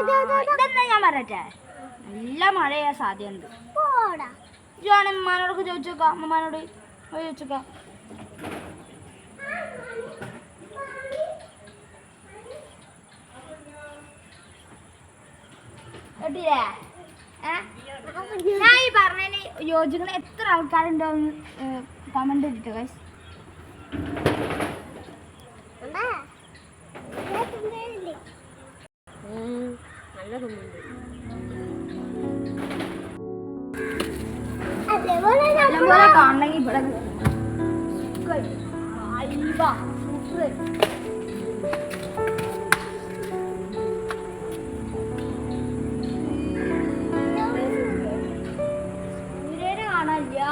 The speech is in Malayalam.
ഇതെന്താ ഞാൻ പറയട്ടെ നല്ല മഴയാ സാധ്യതയുണ്ട്. ജോൺ ഉമ്മാനോടൊക്കെ ചോദിച്ചോക്കാം. അമ്മമാനോട് ചോദിച്ചോക്കാം. കേട്ടില്ലേ? ഞാൻ ഈ പറഞ്ഞതിന് യോജിക്കുന്ന എത്ര ആൾക്കാരുണ്ടോ കമന്റ് ഇട്ടോ ഗൈസ് നല്ല റൂമുണ്ട് നല്ലപോലെ കാണണമെങ്കിൽ ഇവിടെ സൂര്യനെ കാണാനില്ല.